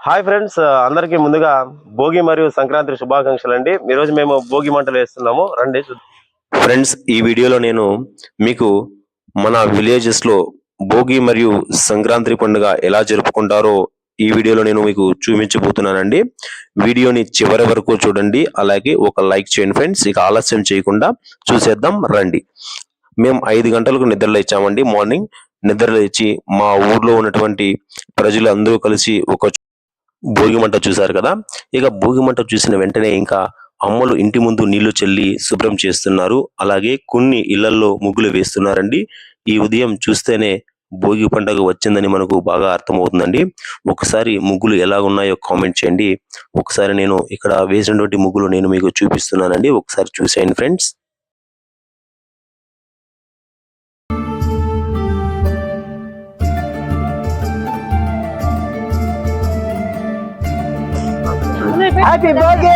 Hi friends అందరికీ ముందుగా భోగి మరియు సంక్రాంతి శుభాకాంక్షలు అండి. ఈరోజు మేము భోగి మంటలు వేస్తున్నాము. రండి ఫ్రెండ్స్ ఈ వీడియోలో నేను మీకు మన విలేజెస్లో భోగి మరియు సంక్రాంతి పండుగ ఎలా జరుపుకుంటారో ఈ వీడియోలో నేను మీకు చూపించబోతున్నానండి. వీడియోని చివరి వరకు చూడండి. అలాగే ఒక లైక్ చేయండి ఫ్రెండ్స్. ఇక ఆలస్యం చేయకుండా చూసేద్దాం. రండి. మేము ఐదు గంటలకు నిద్రలో ఇచ్చామండి మార్నింగ్ నిద్రలో ఇచ్చి మా ఊర్లో ఉన్నటువంటి ప్రజలు అందరూ కలిసి ఒక భోగిమంట చూశారు కదా? ఇక భోగిమంట చూసిన వెంటనే ఇంకా అమ్మలు ఇంటి ముందు నీళ్ళు చల్లి శుభ్రం చేస్తున్నారు. అలాగే కొన్ని ఇళ్ళలో ముగ్గులు వేస్తున్నారండి. ఈ ఉదయం చూస్తేనే భోగి పండుగ వచ్చిందని మనకు బాగా అర్థమవుతుందండి. ఒకసారి ముగ్గులు ఎలా ఉన్నాయో కామెంట్ చేయండి. ఒకసారి నేను ఇక్కడ వేసినటువంటి ముగ్గులు నేను మీకు చూపిస్తున్నానండి. ఒకసారి చూసేయండి ఫ్రెండ్స్. హ్యాపీ బర్త్డే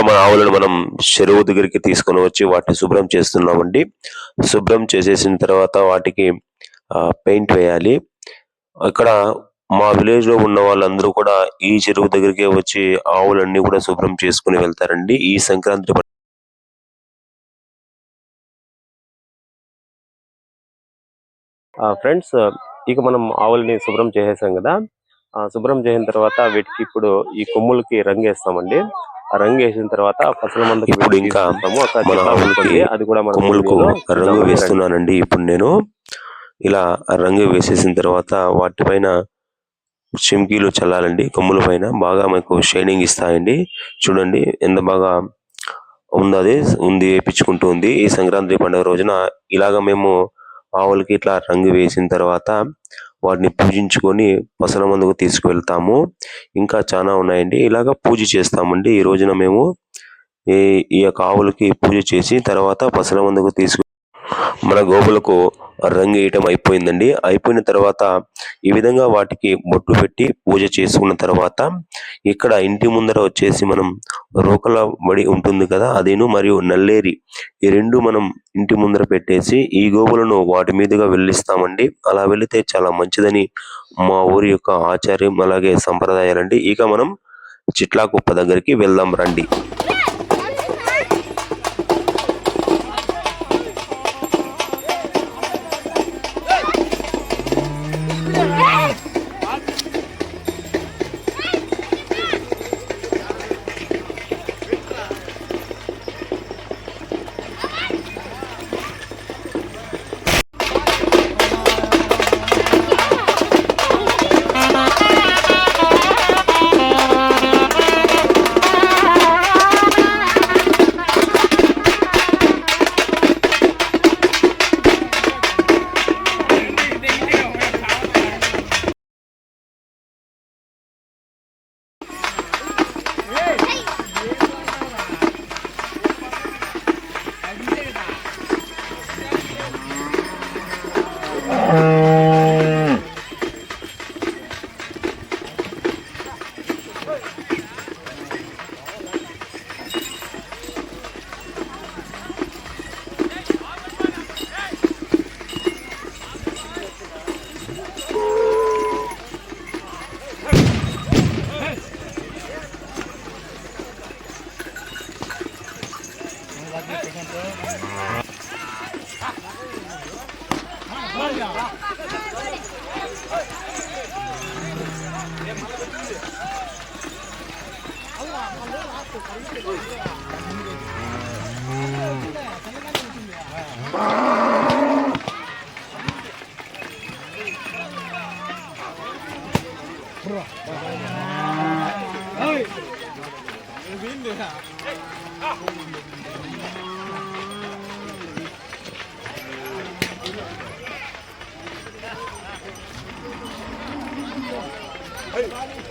ఇంకా మన ఆవులను మనం చెరువు దగ్గరికి తీసుకొని వచ్చి వాటిని శుభ్రం చేస్తున్నామండి. శుభ్రం చేసేసిన తర్వాత వాటికి పెయింట్ వేయాలి. ఇక్కడ మా విలేజ్లో ఉన్న వాళ్ళందరూ కూడా ఈ చెరువు దగ్గరికే వచ్చి ఆవులన్నీ కూడా శుభ్రం చేసుకుని వెళ్తారండి. ఈ సంక్రాంతి ఫ్రెండ్స్ ఇక మనం ఆవులని శుభ్రం చేసేసాం కదా. ఆ శుభ్రం చేసిన తర్వాత వీటికి ఇప్పుడు ఈ కొమ్ములకి రంగు వేస్తామండి. ఆ రంగు వేసిన తర్వాత ఫసల మందుకి ఇప్పుడు ఇంకా మన ఆవులకి అది కూడా మన కొమ్ములకు రంగు. వేస్తున్నానండి. ఇప్పుడు నేను ఇలా రంగు వేసేసిన తర్వాత వాటిపైన చిమ్కీలు చల్లాలండి. కొమ్ముల పైన బాగా మనకు షైనింగ్ ఇస్తాయండి. చూడండి ఎంత బాగా ఉన్నది ఉంది వేపించుకుంటూ ఉంది. ఈ సంక్రాంతి పండుగ రోజున ఇలాగ మేము ఆవులకి ఇట్లా రంగు వేసిన తర్వాత వాటిని పూజించుకొని పసల మందుకు తీసుకువెళ్తాము. ఇంకా చాలా ఉన్నాయండి. ఇలాగ పూజ చేస్తామండి. ఈ రోజున మేము ఈ ఈ యొక్క ఆవులకి పూజ చేసి తర్వాత పసల మందుకు తీసుకు మన గోవులకు రంగు వేయటం అయిపోయిందండి. అయిపోయిన తర్వాత ఈ విధంగా వాటికి బొట్టు పెట్టి పూజ చేసుకున్న తర్వాత ఇక్కడ ఇంటి ముందర వచ్చేసి మనం రోకల బడి ఉంటుంది కదా అదేను మరియు నల్లేరి ఈ రెండు మనం ఇంటి ముందర పెట్టేసి ఈ గోవులను వాటి మీదుగా వెళ్ళిస్తామండి. అలా వెళితే చాలా మంచిదని మా ఊరి యొక్క ఆచార్యం అలాగే సంప్రదాయాలండి. ఇక మనం చిట్లాకుప్ప దగ్గరికి వెళ్దాం రండి. Hey!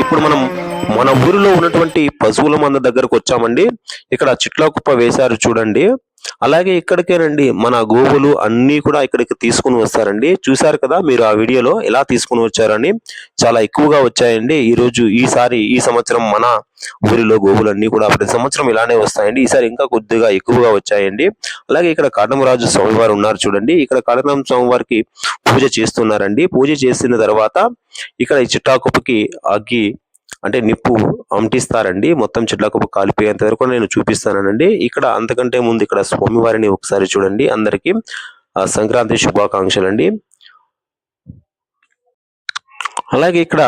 ఇప్పుడు మనం మన ఊరిలో ఉన్నటువంటి పశువుల మంద దగ్గరకు వచ్చామండి. ఇక్కడ చిట్లా కుప్ప వేశారు చూడండి. అలాగే ఇక్కడికేనండి మన గోవులు అన్ని కూడా ఇక్కడికి తీసుకుని వస్తారండి. చూశారు కదా మీరు ఆ వీడియోలో ఎలా తీసుకుని వచ్చారని? చాలా ఎక్కువగా వచ్చాయండి. ఈ రోజు ఈసారి ఈ సంవత్సరం మన ఊరిలో గోవులు అన్ని కూడా ప్రతి సంవత్సరం ఇలానే వస్తాయండి. ఈసారి ఇంకా కొద్దిగా ఎక్కువగా వచ్చాయండి. అలాగే ఇక్కడ కాటమరాజు స్వామివారు ఉన్నారు చూడండి. ఇక్కడ కాటమరాజు స్వామివారికి పూజ చేస్తున్నారండి. పూజ చేసిన తర్వాత ఇక్కడ ఈ చిట్టాకుప్పకి అగ్గి అంటే నిప్పు అంటిస్తారండి మొత్తం చెట్లకు కాలిపోయేంత వరకు నేను చూపిస్తానండి. ఇక్కడ అంతకంటే ముందు ఇక్కడ స్వామివారిని ఒకసారి చూడండి. అందరికీ సంక్రాంతి శుభాకాంక్షలు అండి అలాగే ఇక్కడ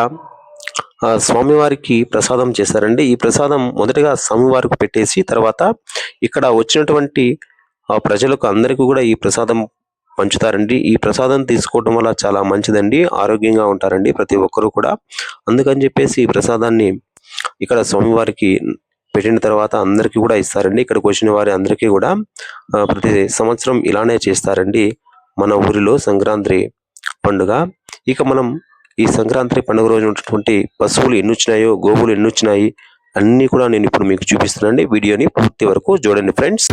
స్వామివారికి ప్రసాదం చేశారండి. ఈ ప్రసాదం మొదటగా స్వామివారికి పెట్టేసి తర్వాత ఇక్కడ వచ్చినటువంటి ప్రజలకు అందరికీ కూడా ఈ ప్రసాదం పంచుతారండి. ఈ ప్రసాదం తీసుకోవడం వల్ల చాలా మంచిదండి. ఆరోగ్యంగా ఉంటారండి ప్రతి ఒక్కరూ కూడా. అందుకని చెప్పేసి ఈ ప్రసాదాన్ని ఇక్కడ స్వామివారికి పెట్టిన తర్వాత అందరికీ కూడా ఇస్తారండి. ఇక్కడికి వచ్చిన వారి అందరికీ కూడా ప్రతి సంవత్సరం ఇలానే చేస్తారండి. మన ఊరిలో సంక్రాంతి పండుగ. ఇక మనం ఈ సంక్రాంతి పండుగ రోజు ఉన్నటువంటి పశువులు ఎన్ని వచ్చినాయో గోవులు ఎన్ని వచ్చినాయి అన్నీ కూడా నేను ఇప్పుడు మీకు చూపిస్తున్నానండి. వీడియోని పూర్తి వరకు చూడండి ఫ్రెండ్స్.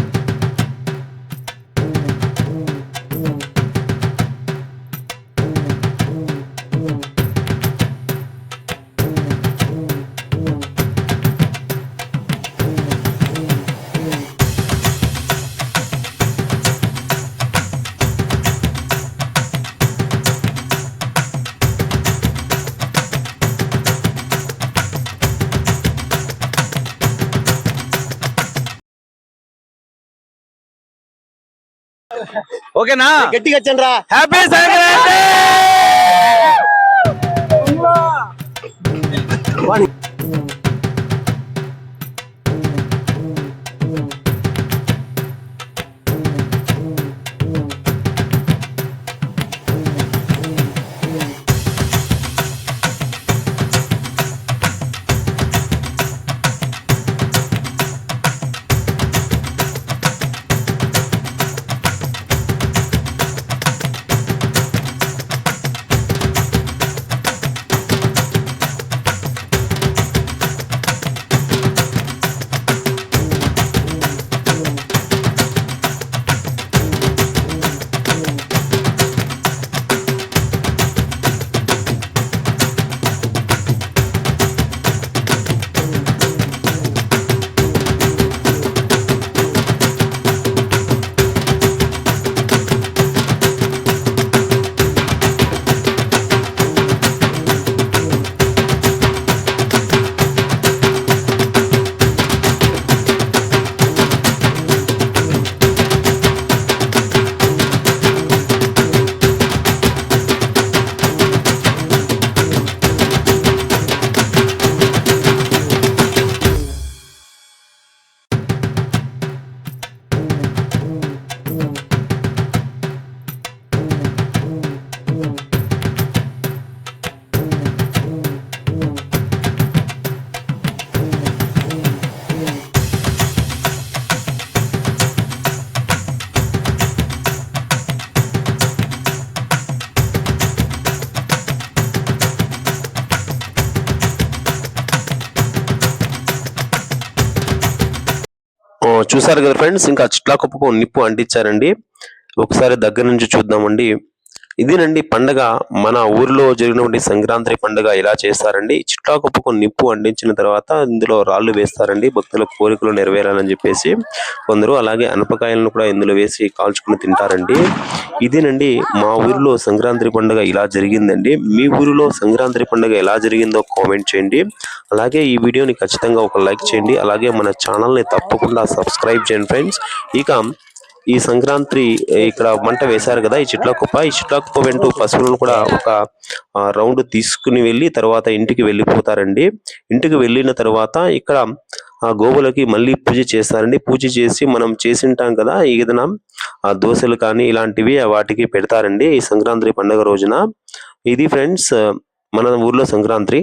ఓకేనా? గట్టిగా వచ్చాను రా హ్యాపీ సంక్రాంతి చూసారు కదా ఫ్రెండ్స్ ఇంకా చిట్లాకుప్పకు నిప్పు అంటించారండి. ఒకసారి దగ్గర నుంచి చూద్దామండి. ఇదేనండి పండగ. మన ఊర్లో జరిగినటువంటి సంక్రాంతి పండుగ ఇలా చేస్తారండి? చిట్లాకుప్పకు నిప్పు అంటించిన తర్వాత ఇందులో రాళ్ళు వేస్తారండి. భక్తుల కోరికలు నెరవేరాలని చెప్పేసి కొందరు అలాగే అనపకాయలను కూడా ఇందులో వేసి కాల్చుకుని తింటారండి. ఇదేనండి మా ఊరిలో సంక్రాంతి పండుగ ఇలా జరిగిందండి. మీ ఊరిలో సంక్రాంతి పండుగ ఎలా జరిగిందో కామెంట్ చేయండి. అలాగే ఈ వీడియోని ఖచ్చితంగా ఒక లైక్ చేయండి. అలాగే మన ఛానల్ని తప్పకుండా సబ్స్క్రైబ్ చేయండి ఫ్రెండ్స్. ఇక ఈ సంక్రాంతి ఇక్కడ మంట వేశారు కదా ఈ చిట్లకుప్ప. ఈ చిట్లకుప్ప వెంటూ పశువులను కూడా ఒక రౌండ్ తీసుకుని వెళ్ళి తర్వాత ఇంటికి వెళ్ళిపోతారండి. ఇంటికి వెళ్ళిన తర్వాత ఇక్కడ ఆ గోవులకి మళ్ళీ పూజ చేస్తారండి. పూజ చేసి మనం చేసింటాం కదా ఏదైనా ఆ దోశలు కానీ ఇలాంటివి వాటికి పెడతారండి ఈ సంక్రాంతి పండుగ రోజున. ఇది ఫ్రెండ్స్ మన ఊర్లో సంక్రాంతి.